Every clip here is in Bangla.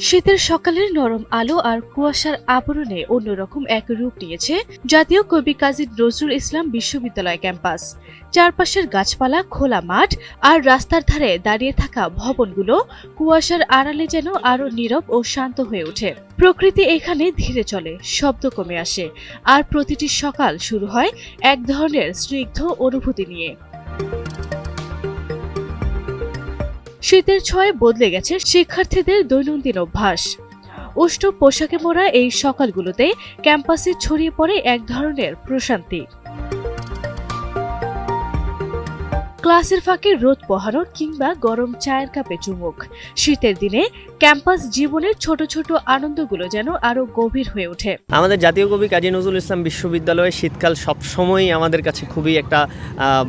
শীতের সকালের নরম আলো আর কুয়াশার আবরণে অন্যরকম এক রূপ নিয়েছে জাতীয় কবি কাজী নজরুল ইসলাম বিশ্ববিদ্যালয় ক্যাম্পাস। চারপাশের গাছপালা, খোলা মাঠ আর রাস্তার ধারে দাঁড়িয়ে থাকা ভবনগুলো কুয়াশার আড়ালে যেন আরও নীরব ও শান্ত হয়ে ওঠে। প্রকৃতি এখানে ধীরে চলে, শব্দ কমে আসে, আর প্রতিটি সকাল শুরু হয় এক ধরনের স্নিগ্ধ অনুভূতি নিয়ে। শীতের ছয়ে বদলে গেছে শিক্ষার্থীদের দৈনন্দিন অভ্যাস। উষ্ণ পোশাকে মোড়া এই সকালগুলোতে ক্যাম্পাসে ছড়িয়ে পড়ে এক ধরনের প্রশান্তি। ক্লাসের ফাঁকে রোদ পোহানো কিংবা গরম চায়ের কাপে চুমুক। শীতের দিনে ক্যাম্পাস জীবনের ছোট ছোট আনন্দগুলো যেন আরও গভীর হয়ে ওঠে। আমাদের জাতীয় কবি কাজী নজরুল ইসলাম বিশ্ববিদ্যালয়ে শীতকাল সবসময়ই আমাদের কাছে খুবই একটা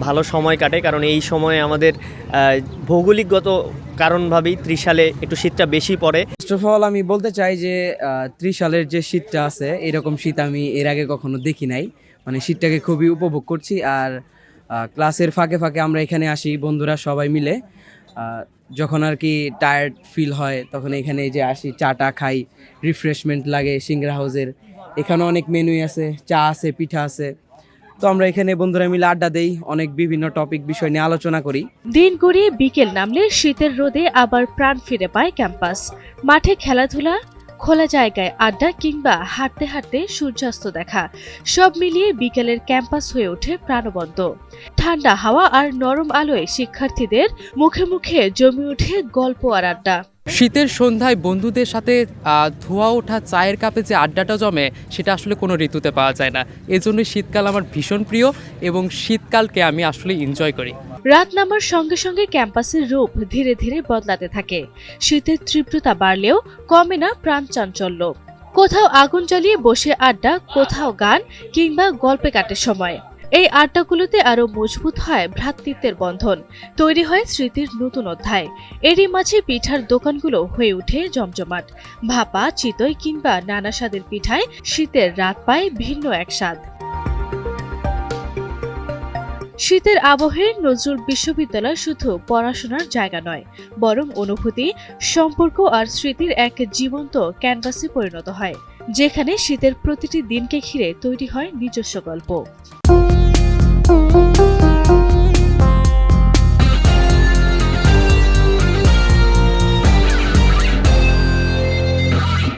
ভালো সময় কাটে। কারণ এই সময়ে আমাদের ভৌগোলিকগত কারণভাবেই ত্রিশালে একটু শীতটা বেশি পড়ে। ফার্স্ট অফ অল আমি বলতে চাই যে ত্রিশ সালের যে শীতটা আছে এরকম শীত আমি এর আগে কখনো দেখি নাই। মানে শীতটাকে খুবই উপভোগ করছি। আর ক্লাসের ফাঁকে ফাঁকে আমরা এখানে আসি, বন্ধুরা সবাই মিলে। যখন আর কি টায়ার্ড ফিল হয়, তখন এখানে যে আসি, চাটা খাই রিফ্রেশমেন্ট লাগে সিংরা হাউসের। এখানে অনেক মেনুই আছে, চা আছে, পিঠা আছে। তো আমরা এখানে বন্ধুরা মিলে আড্ডা দেই, অনেক বিভিন্ন টপিক বিষয় নিয়ে আলোচনা করি। দিন গড়িয়ে বিকেল নামলে শীতের রোদে আবার প্রাণ ফিরে পায় ক্যাম্পাস। মাঠে খেলাধুলা খোলা জায়গায় আড্ডা কিংবা হাঁটতে হাঁটতে সূর্যাস্ত দেখা। সব মিলিয়ে বিকেলের ক্যাম্পাস হয়ে ওঠে প্রাণবন্ত। ঠান্ডা হাওয়া আর নরম আলোয় শিক্ষার্থীদের মুখে মুখে জমে ওঠে গল্প আর আড্ডা। শীতের সন্ধ্যায় বন্ধুদের সাথে ধোয়া ওঠা চায়ের কাপে যে আড্ডাটা জমে সেটা আসলে কোনো ঋতুতে পাওয়া যায় না। এজন্য শীতকাল আমার ভীষণ প্রিয় এবং শীতকালকে আমি আসলে এনজয় করি। রাত নামার সঙ্গে সঙ্গে ক্যাম্পাসের রূপ ধীরে ধীরে বদলাতে থাকে। শীতের তীব্রতা বাড়লেও কমে না প্রাণ চাঞ্চল্য। কোথাও আগুন জ্বালিয়ে বসে আড্ডা কোথাও গান কিংবা গল্পে কাটে সময়। এই আড্ডাগুলোতে আরও মজবুত হয় ভ্রাতৃত্বের বন্ধন, তৈরি হয় স্মৃতির নতুন অধ্যায়। এরই মাঝে পিঠার দোকানগুলো হয়ে উঠে জমজমাট। ভাপা, চিতই কিংবা নানা স্বাদের পিঠায় শীতের রাত পায় ভিন্ন এক স্বাদ। শীতের আবহে নজরুল বিশ্ববিদ্যালয় শুধু পড়াশোনার জায়গা নয়, বরং অনুভূতি, সম্পর্ক আর স্মৃতির এক জীবন্ত ক্যানভাসে পরিণত হয়। যেখানে শীতের প্রতিটি দিনকে ঘিরে তৈরি হয় নিজস্ব গল্প।